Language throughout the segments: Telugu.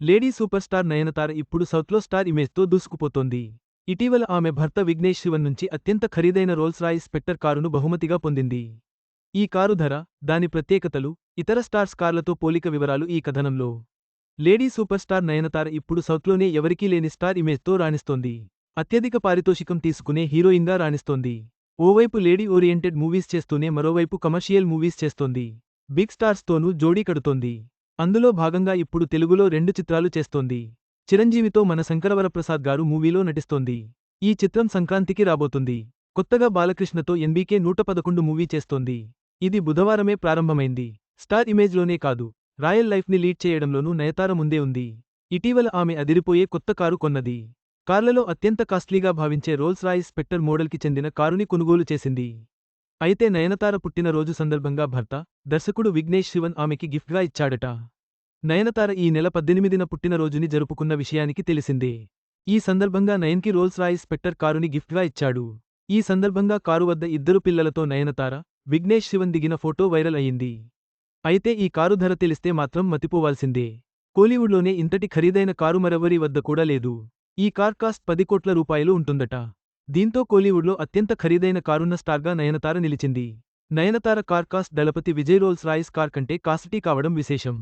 లేడీ సూపర్ స్టార్ నయనతార ఇప్పుడు సౌత్లో స్టార్ ఇమేజ్తో దూసుకుపోతోంది. ఇటీవల ఆమె భర్త విఘ్నేష్ శివన్ నుంచి అత్యంత ఖరీదైన రోల్స్ రాయిస్ స్పెక్టర్ కారును బహుమతిగా పొందింది. ఈ కారు ధర దాని ప్రత్యేకతలు ఇతర స్టార్స్ కార్లతో పోలిక వివరాలు ఈ కథనంలో. లేడీ సూపర్ స్టార్ నయనతార ఇప్పుడు సౌత్లోనే ఎవరికీ లేని స్టార్ ఇమేజ్తో రాణిస్తోంది. అత్యధిక పారితోషికం తీసుకునే హీరోయిన్గా రాణిస్తోంది. ఓవైపు లేడీ ఓరియంటెడ్ మూవీస్ చేస్తూనే మరోవైపు కమర్షియల్ మూవీస్ చేస్తోంది. బిగ్ స్టార్స్తోనూ జోడీ కడుతోంది. అందులో భాగంగా ఇప్పుడు తెలుగులో రెండు చిత్రాలు చేస్తోంది. చిరంజీవితో మన శంకరవరప్రసాద్ గారు మూవీలో నటిస్తోంది. ఈ చిత్రం సంక్రాంతికి రాబోతుంది. కొత్తగా బాలకృష్ణతో ఎన్బీకే నూట పదకొండు మూవీ చేస్తోంది. ఇది బుధవారమే ప్రారంభమైంది. స్టార్ ఇమేజ్లోనే కాదు రాయల్ లైఫ్ని లీడ్ చేయడంలోనూ నయతార ముందే ఉంది. ఇటీవల ఆమె అదిరిపోయే కొత్త కారు కొన్నది. కార్లలో అత్యంత కాస్ట్లీగా భావించే రోల్స్ రాయిస్ స్పెక్టర్ మోడల్కి చెందిన కారుని కొనుగోలు చేసింది. అయితే నయనతార పుట్టినరోజు సందర్భంగా భర్త దర్శకుడు విఘ్నేష్ శివన్ ఆమెకి గిఫ్ట్గా ఇచ్చాడట. నయనతార ఈ నెల పద్దెనిమిదిన పుట్టినరోజుని జరుపుకున్న విషయానికి తెలిసిందే. ఈ సందర్భంగా నయన్కి రోల్స్ రాయిస్ స్పెక్టర్ కారుని గిఫ్ట్గా ఇచ్చాడు. ఈ సందర్భంగా కారు వద్ద ఇద్దరు పిల్లలతో నయనతార విఘ్నేష్ శివన్ దిగిన ఫోటో వైరల్ అయింది. అయితే ఈ కారు ధర తెలిస్తే మాత్రం మతిపోవాల్సిందే. కోలీవుడ్లోనే ఇంతటి ఖరీదైన కారు మరెవరి వద్ద కూడా లేదు. ఈ కార్ కాస్ట్ పది కోట్ల రూపాయలు ఉంటుందట. దీంతో కోలీవుడ్లో అత్యంత ఖరీదైన కారున్న స్టార్గా నయనతార నిలిచింది. Nayanthara car cost Thalapathy Vijay Rolls Royce car కంటే కాస్టీ కావడం విశేషం.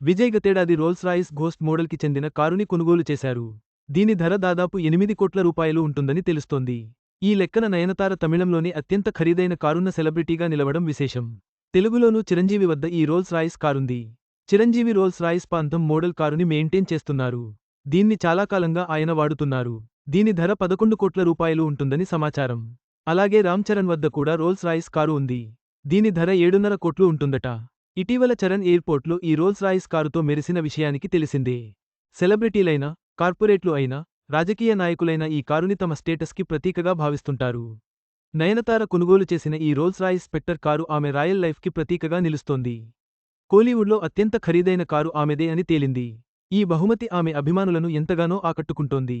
విజయ్ గతేడాది రోల్స్ రాయిస్ ఘోస్ట్ మోడల్కి చెందిన కారుని కొనుగోలు చేశారు. దీని ధర దాదాపు ఎనిమిది కోట్ల రూపాయలు ఉంటుందని తెలుస్తోంది. ఈ లెక్కన నయనతార తమిళంలోని అత్యంత ఖరీదైన కారున్న సెలబ్రిటీగా నిలవడం విశేషం. తెలుగులోనూ చిరంజీవి వద్ద ఈ Rolls Royce కారుంది. Chiranjeevi Rolls Royce Phantom model కారుని మెయింటైన్ చేస్తున్నారు. దీన్ని చాలా కాలంగా ఆయన వాడుతున్నారు. దీని ధర పదకొండు కోట్ల రూపాయలు ఉంటుందని సమాచారం. అలాగే రామ్ చరణ్ వద్ద కూడా రోల్స్ రాయిస్ కారు ఉంది. దీని ధర ఏడున్నర కోట్లు ఉంటుందట. ఇటీవల చరణ్ ఎయిర్పోర్ట్లో ఈ రోల్స్ రాయిస్ కారుతో మెరిసిన విషయానికి తెలిసిందే. సెలబ్రిటీలైనా కార్పొరేట్లు అయినా రాజకీయ నాయకులైన ఈ కారుని తమ స్టేటస్కి ప్రతీకగా భావిస్తుంటారు. నయనతార కొనుగోలు చేసిన ఈ రోల్స్ రాయిస్ స్పెక్టర్ కారు ఆమె రాయల్ లైఫ్కి ప్రతీకగా నిలుస్తోంది. కోలీవుడ్లో అత్యంత ఖరీదైన కారు ఆమెదే అని తేలింది. ఈ బహుమతి ఆమె అభిమానులను ఎంతగానో ఆకట్టుకుంటోంది.